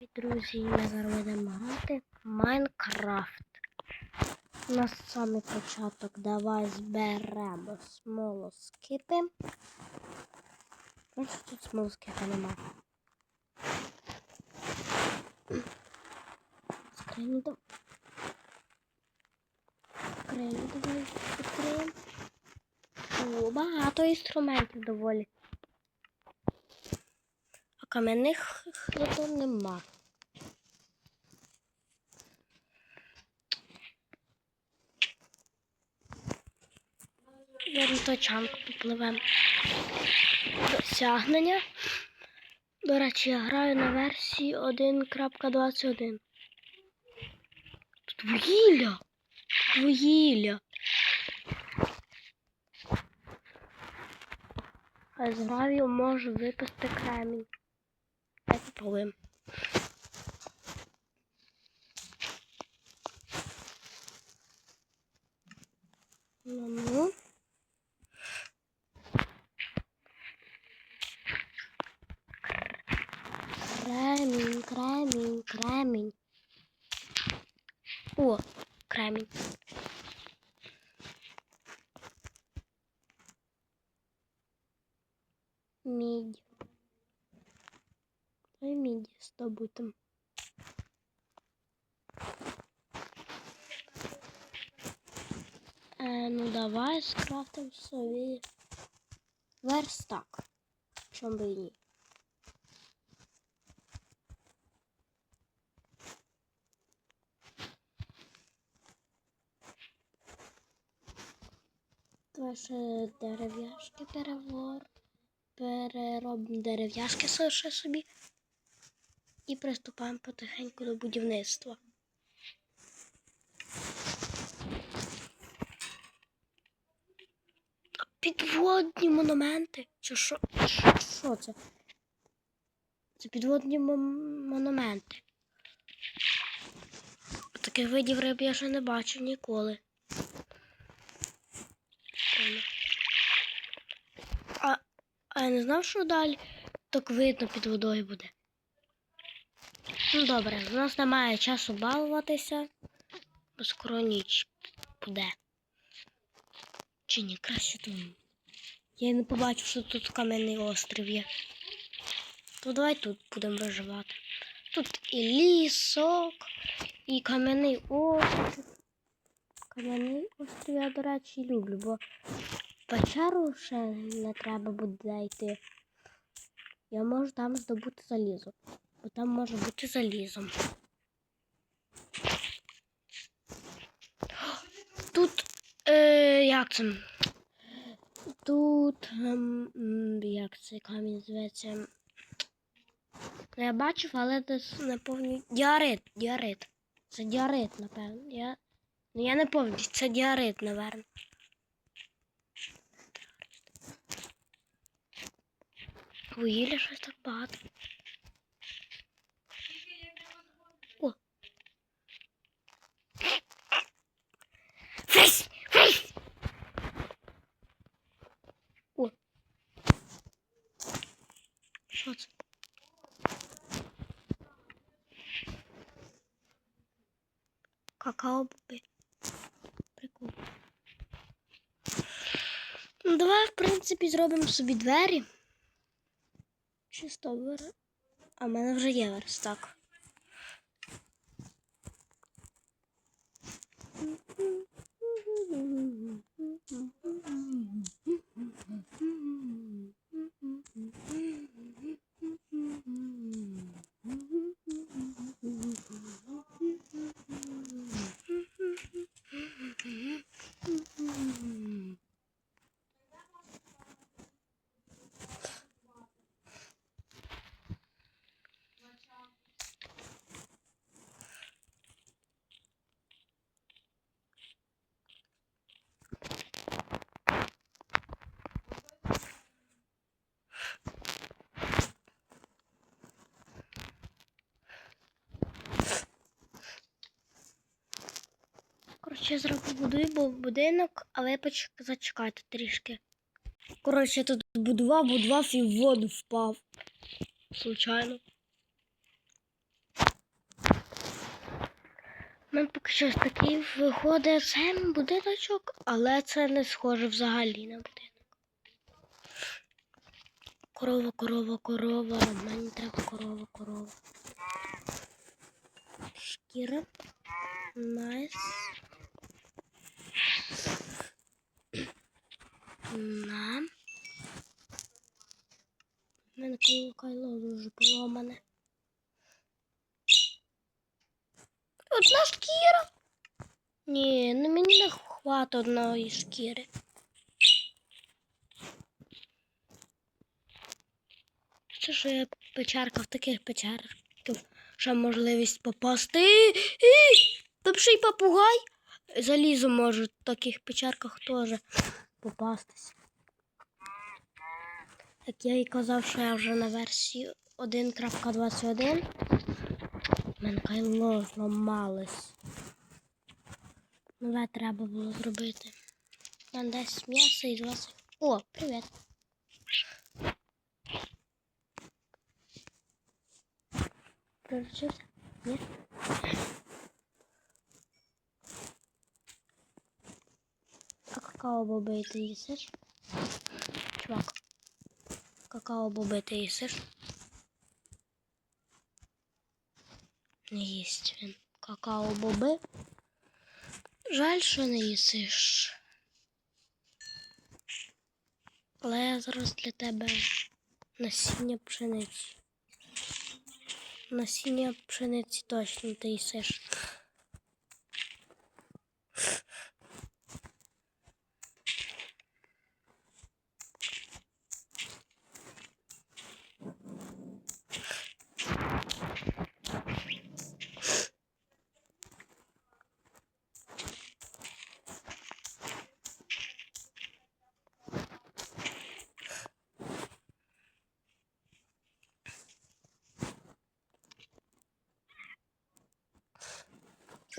Друзі, ми зараз будемо грати Майнкрафт. На самий початок давай зберемо смолоскипи. Ось тут смолоскипа нема. Скриню давай. Скриню давай відкриємо. О, багато інструментів доволі. А кам'яних хлопів нема. Вірно, точанку попливемо. Досягнення. До речі, я граю на версії 1.21. Тут вугілля. А з гравію можу випасти кремінь. Давай попробуємо. Ну, ну. Кремінь, кремінь, кремінь. О, кремінь. Мідь. Ой, мідь здобутим. Е, ну давай скрафтим собі верстак. Чом би ні. Ще дерев'яшки перевор. Переробимо дерев'яшки ще собі. І приступаємо потихеньку до будівництва. Підводні монументи. Чи що? Що- це? Це підводні монументи. Таких видів риб я ще не бачив ніколи. Прикольно. А, а я не знав, що далі так видно під водою буде. Ну добре, у нас немає часу балуватися, бо скоро ніч буде. Чи ні, краще тут. Я не побачив, що тут кам'яний острів є. То давай тут будемо виживати. Тут і лісок, і кам'яний острів. Кам'яний острів я, до речі, люблю, бо печеру ще не треба буде йти. Я можу там здобути залізо. Бо там може бути залізом. Тут е, як це? Тут м, як цей камінь зветься? Я бачив, але десь не пам'ятаю. Діарит, діарит. Це діарит, напевно. Я... Ну я не пам'ятаю, це діарит, напевно. Вугілля щось так багато. О. Фейс! Фейс! О. Що це? Какао-боби. Прикольно. Ну, давай, в принципі, зробимо собі двері. Чисто вир... А в мене вже є верстак. Будую бу- будинок, але зачекайте трішки. Коротше, я тут будував, будував і в воду впав. Случайно. Мене поки що такий виходить сам будиночок, але це не схоже взагалі на будинок. Корова, корова, корова. Мені треба корова, корова. Шкіра. Найс. На. У мене кайло, дуже поломане. Одна шкіра. Ні, ну мені не хватить одної шкіри. Це що я печерка в таких печерках, що можливість попасти. І, Там ще й попугай. Залізо може в таких печерках теж попастись. Як я і казав, що я вже на версії 1.21. У мене кайло зламалось. Нове треба було зробити. Мене десь м'ясо і 20. О, привіт. Приручився? Ні? А какао боби ти їсиш? Чувак. Какао боби ти їсиш? Не їсть він. Какао боби. Жаль, що не їсиш. Але я зараз для тебе насіння пшениці. Насіння пшениці точно ти їсиш.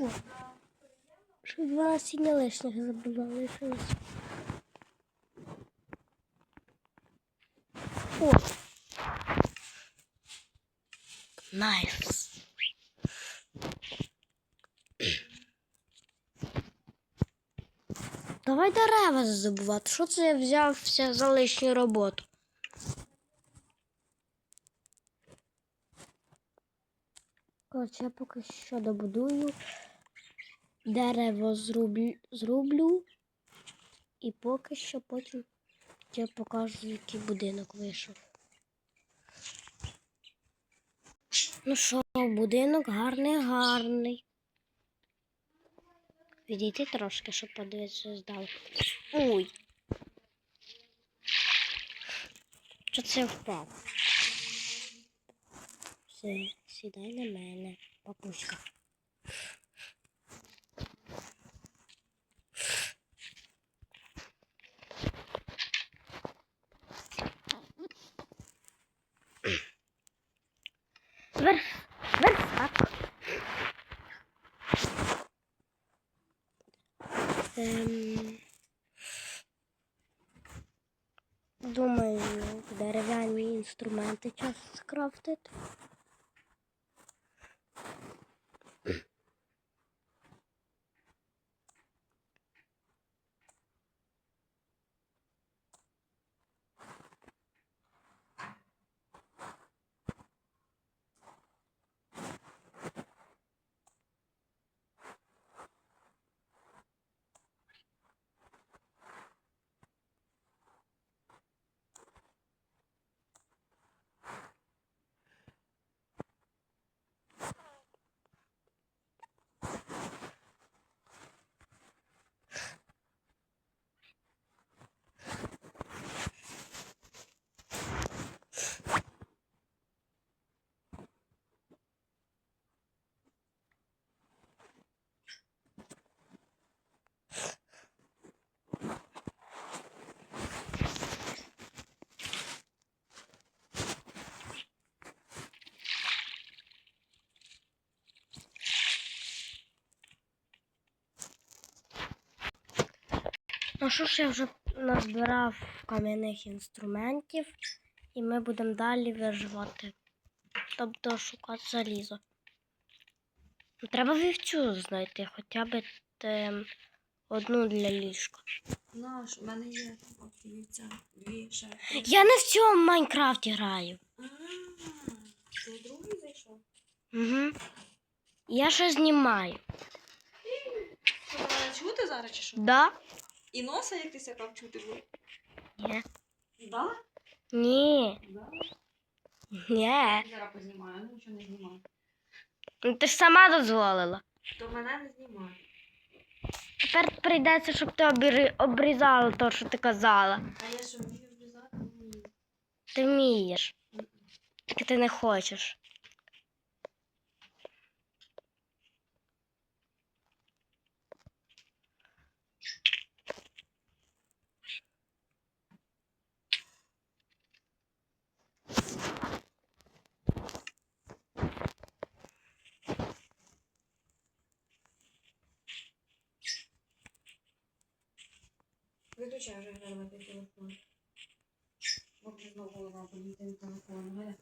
О, ще два насіння лишніх забула лишилось. О! Найс. Давай дерева забувати. Що це я взявся за лишню роботу? Коротше, я поки що добудую. Дерево зрублю, зрублю. І поки що потім я покажу, який будинок вийшов. Ну що, будинок гарний, гарний. Відійти трошки, щоб подивитися здалеку. Ой. Що це впав? Все, сідай на мене, папуська. Ем, думаю, дерев'яні інструменти час скрафтити. Ну що ж, я вже назбирав кам'яних інструментів, і ми будемо далі виживати. Тобто шукати залізо. Треба вівцю знайти, хоча б ем, одну для ліжка. Наш, у мене є вівця. Дві ще. Я не в цьому Майнкрафті граю. А, ти другий зайшов? Угу. Я ще знімаю. Що, мене чути зараз чи що? Да? І носа, як ти сякав чути буде? Ні. Да? Ні. Да. Ні. Зараз познімаю, ну нічого не знімаю. Ну, Ти ж сама дозволила. То мене не знімає. Тепер прийдеться, щоб ти обрі- обрізала те, що ти казала. А я що вмію врізати? Ні. Ти вмієш. Тільки ти не хочеш. Виключай вже грати телефон. Бо знову голова бо не телефон.